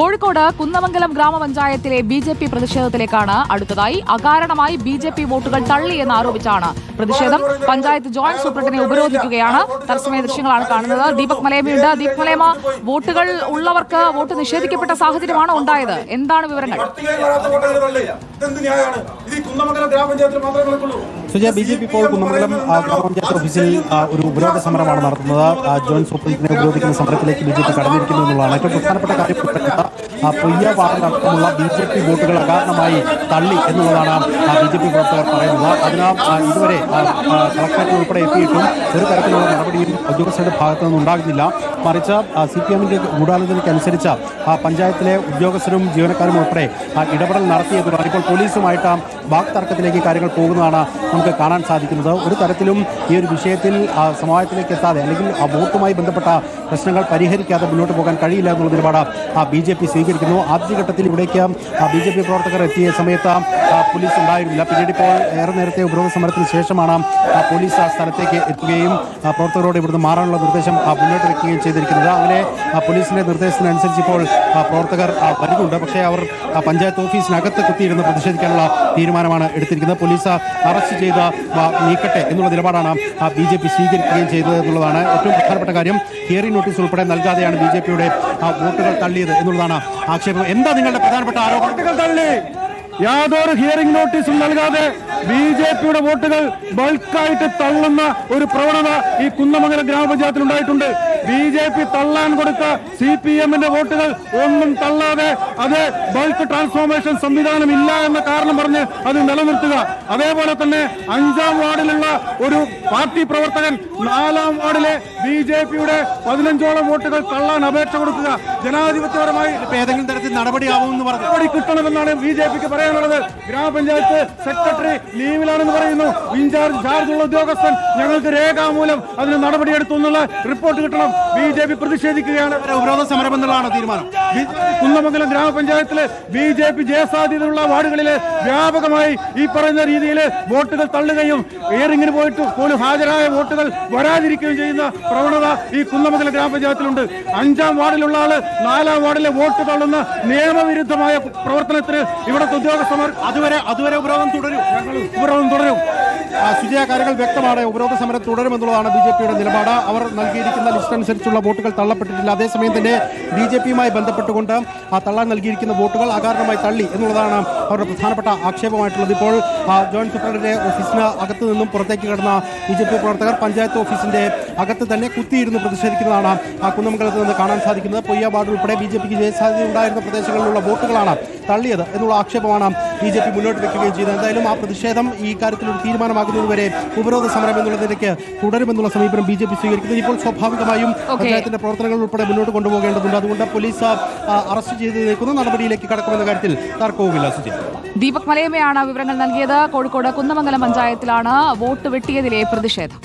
കോഴിക്കോട് കുന്നമംഗലം ഗ്രാമപഞ്ചായത്തിലെ B J P പ്രതിഷേധത്തിലേക്കാണ് അടുത്തതായി. അകാരണമായി ബി ജെ പി വോട്ടുകൾ തള്ളിയെന്ന് ആരോപിച്ചാണ് പ്രതിഷേധം. പഞ്ചായത്ത് ജോയിന്റ് സൂപ്രണ്ടിനെ ഉപരോധിക്കുകയാണ്. തത്സമയ ദൃശ്യങ്ങളാണ് കാണുന്നത്. ദീപക് മലേമയുണ്ട്. ദീപക് മലേമ വോട്ടുകൾ ഉള്ളവർക്ക് വോട്ട് നിഷേധിക്കപ്പെട്ട സാഹചര്യമാണ് ഉണ്ടായത്? എന്താണ് വിവരങ്ങൾ? സുജയ ബി ജെ പി ഇപ്പോൾ കുന്നമംഗലം ഗ്രാമപഞ്ചായത്ത് ഓഫീസിൽ ഒരു ഉപരോധ സമരമാണ് നടത്തുന്നത്. ജോയിന്റ് സൂപ്രണ്ടിനെ ഉപരോധിക്കുന്ന സമരത്തിലേക്ക് ബി ജെ പി കടന്നിരിക്കുന്നു എന്നുള്ളതാണ്. ഏറ്റവും പ്രധാനപ്പെട്ട കാര്യം. പൊയ്യ വാർഡിലടക്കമുള്ള ബി ജെ പി വോട്ടുകൾ അകാരണമായി തള്ളി എന്നുള്ളതാണ് ബി ജെ പി പ്രവർത്തകർ പറയുന്നത്. അതിനാൽ ഇതുവരെ കളക്ടറേറ്റ് ഉൾപ്പെടെ എത്തിയിട്ടും ഒരു തരത്തിലുള്ള നടപടിയും ഉദ്യോഗസ്ഥരുടെ ഭാഗത്തു നിന്നും ഉണ്ടാകുന്നില്ല മറിച്ച് സി പി എമ്മിന്റെ ഗൂഢാലോചനയ്ക്കനുസരിച്ച് പഞ്ചായത്തിലെ ഉദ്യോഗസ്ഥരും ജീവനക്കാരും ഉൾപ്പെടെ ഇടപെടൽ നടത്തിയതുമാണ് ഇപ്പോൾ പോലീസുമായിട്ട് വാക്തർക്കത്തിലേക്ക് കാര്യങ്ങൾ പോകുന്നതാണ് നമുക്ക് കാണാൻ സാധിക്കുന്നത്. ഒരു തരത്തിലും ഈ ഒരു വിഷയത്തിൽ സമവായത്തിലേക്ക് എത്താതെ അല്ലെങ്കിൽ വോട്ടുമായി ബന്ധപ്പെട്ട പ്രശ്നങ്ങൾ പരിഹരിക്കാതെ മുന്നോട്ട് പോകാൻ കഴിയില്ല എന്നുള്ള നിലപാട് ബി ജെ പി സ്വീകരിക്കുന്നു. ആദ്യഘട്ടത്തിൽ ഇവിടേക്ക് ബി ജെ പി പ്രവർത്തകർ എത്തിയ സമയത്ത് പോലീസ് ഉണ്ടായിരുന്നില്ല. പിന്നീട് ഇപ്പോൾ ഏറെ നേരത്തെ ഉപരോധ സമരത്തിന് ശേഷമാണ് പോലീസ് ആ സ്ഥലത്തേക്ക് എത്തുകയും പ്രവർത്തകരോട് ഇവിടുന്ന് മാറാനുള്ള നിർദ്ദേശം മുന്നോട്ട് വയ്ക്കുകയും ചെയ്തിരിക്കുന്നത്. അങ്ങനെ പോലീസിന്റെ നിർദ്ദേശത്തിനനുസരിച്ച് ഇപ്പോൾ പ്രവർത്തകർ വരുന്നുണ്ട്. പക്ഷേ അവർ പഞ്ചായത്ത് ഓഫീസിനകത്ത് കുത്തിയിരുന്ന് പ്രതിഷേധിക്കാനുള്ള തീരുമാനമാണ് എടുത്തിരിക്കുന്നത്. പോലീസ് അറസ്റ്റ് ചെയ്ത് നീക്കട്ടെ എന്നുള്ള നിലപാടാണ് ബി ജെ പി സ്വീകരിക്കുകയും ചെയ്തത് എന്നുള്ളതാണ് ഏറ്റവും പ്രധാനപ്പെട്ട കാര്യം. ഹിയറിംഗ് നോട്ടീസ് ഉൾപ്പെടെ നൽകാതെയാണ് ബി ജെ പിയുടെ വോട്ടുകൾ തള്ളിയത് എന്നുള്ളതാണ് ആക്ഷേപം. എന്താ നിങ്ങളുടെ പ്രധാനപ്പെട്ട ആരോപണം? യാതൊരു ഹിയറിംഗ് നോട്ടീസും നൽകാതെ ബി ജെ പിയുടെ വോട്ടുകൾ ബൾക്കായിട്ട് തള്ളുന്ന ഒരു പ്രവണത ഈ കുന്നമംഗലം ഗ്രാമപഞ്ചായത്തിൽ ഉണ്ടായിട്ടുണ്ട്. ബി ജെ പി തള്ളാൻ കൊടുത്ത സി പി എമ്മിന്റെ വോട്ടുകൾ ഒന്നും തള്ളാതെ അത് ബൾക്ക് ട്രാൻസ്ഫോർമേഷൻ സംവിധാനം ഇല്ല എന്ന കാരണം പറഞ്ഞ് അത് നിലനിർത്തുക. അതേപോലെ തന്നെ അഞ്ചാം വാർഡിലുള്ള ഒരു പാർട്ടി പ്രവർത്തകൻ നാലാം വാർഡിലെ ബി ജെ പിയുടെ പതിനഞ്ചോളം വോട്ടുകൾ തള്ളാൻ അപേക്ഷ കൊടുക്കുക. ജനാധിപത്യപരമായി ഏതെങ്കിലും തരത്തിൽ നടപടിയാവുമെന്ന് പറഞ്ഞു. നടപടി കിട്ടണമെന്നാണ് ബി ജെ പിക്ക് പറയാനുള്ളത്. ഗ്രാമപഞ്ചായത്ത് സെക്രട്ടറി ലീവിലാണെന്ന് പറയുന്നു. ഇൻചാർജ് ചാർജുള്ള ഉദ്യോഗസ്ഥൻ ഞങ്ങൾക്ക് രേഖാമൂലം അതിന് നടപടിയെടുത്തു എന്നുള്ള റിപ്പോർട്ട് കിട്ടണം. ബി ജെ പി പ്രതിഷേധിക്കുകയാണ്. ഉപരോധ സമരം എന്നുള്ളതാണ് തീരുമാനം കുന്നമംഗലം ഗ്രാമപഞ്ചായത്തിലെ ബി ജെ പി ജയസാധ്യതയുള്ള വാർഡുകളിലെ വ്യാപകമായി ഈ പറയുന്ന രീതിയിൽ വോട്ടുകൾ തള്ളുകയും ഇയറിംഗിന് പോയിട്ട് പോലും ഹാജരായ വോട്ടുകൾ വരാതിരിക്കുകയും ചെയ്യുന്ന പ്രവണത ഈ കുന്നമംഗലം ഗ്രാമപഞ്ചായത്തിലുണ്ട്. അഞ്ചാം വാർഡിലുള്ള ആൾ നാലാം വാർഡിലെ വോട്ട് തള്ളുന്ന നിയമവിരുദ്ധമായ പ്രവർത്തനത്തിന് ഇവിടുത്തെ ഉദ്യോഗസ്ഥന്മാർ അതുവരെ അതുവരെ ഉപരോധം തുടരും. ഉപരോധം തുടരും. സുജയ കാര്യങ്ങൾ വ്യക്തമാണ്. ഉപരോധ സമരം തുടരുമെന്നുള്ളതാണ് ബി ജെ പിയുടെ നിലപാട്. അവർ നൽകിയിരിക്കുന്ന ലിസ്റ്റ് അനുസരിച്ചുള്ള വോട്ടുകൾ തള്ളപ്പെട്ടിട്ടില്ല. അതേസമയം തന്നെ ബി ജെ പിയുമായി ബന്ധപ്പെട്ടുകൊണ്ട് ആ തള്ളാൻ നൽകിയിരിക്കുന്ന വോട്ടുകൾ അകാരണമായി തള്ളി എന്നുള്ളതാണ് അവരുടെ പ്രധാനപ്പെട്ട ആക്ഷേപമായിട്ടുള്ളത്. ഇപ്പോൾ ജോയിന്റ് സെക്രട്ടറിയുടെ ഓഫീസിന് അകത്ത് നിന്നും പുറത്തേക്ക് കിടന്ന ബി ജെ പി പ്രവർത്തകർ പഞ്ചായത്ത് ഓഫീസിന്റെ അകത്ത് തന്നെ കുത്തിയിരുന്ന് പ്രതിഷേധിക്കുന്നതാണ് ആ കുന്നമംഗലത്ത് നിന്ന് കാണാൻ സാധിക്കുന്നത്. പൊയ്യ വാർഡ് ഉൾപ്പെടെ ബി ജെ പിക്ക് ജയസാധ്യത ഉണ്ടായിരുന്ന പ്രദേശങ്ങളിലുള്ള വോട്ടുകളാണ് തള്ളിയത് എന്നുള്ള ആക്ഷേപമാണ് ബി ജെ പി മുന്നോട്ട് വെക്കുകയും ചെയ്തത്. എന്തായാലും ആ പ്രതിഷേധം ഈ കാര്യത്തിൽ ഒരു തീരുമാനമാകുന്നതുവരെ ഉപരോധ സമരം എന്നുള്ള നിലയ്ക്ക് തുടരുമെന്നുള്ള സമീപനം ബി ജെ പി സ്വീകരിക്കുന്നത് ഇപ്പോൾ സ്വാഭാവികമായും പഞ്ചായത്തിന്റെ പ്രവർത്തനങ്ങൾ ഉൾപ്പെടെ മുന്നോട്ട് കൊണ്ടുപോകേണ്ടതുണ്ട്. അതുകൊണ്ട് പോലീസ് അറസ്റ്റ് ചെയ്ത് നിൽക്കുന്ന നടപടിയിലേക്ക് കടക്കുമെന്ന കാര്യത്തിൽ തർക്കവുമില്ല സുജി ദീപക് മലയമയാണ് വിവരങ്ങൾ നൽകിയത്. കോഴിക്കോട് കുന്നമംഗലം പഞ്ചായത്തിലാണ് വോട്ട് വെട്ടിയതിലെ പ്രതിഷേധം.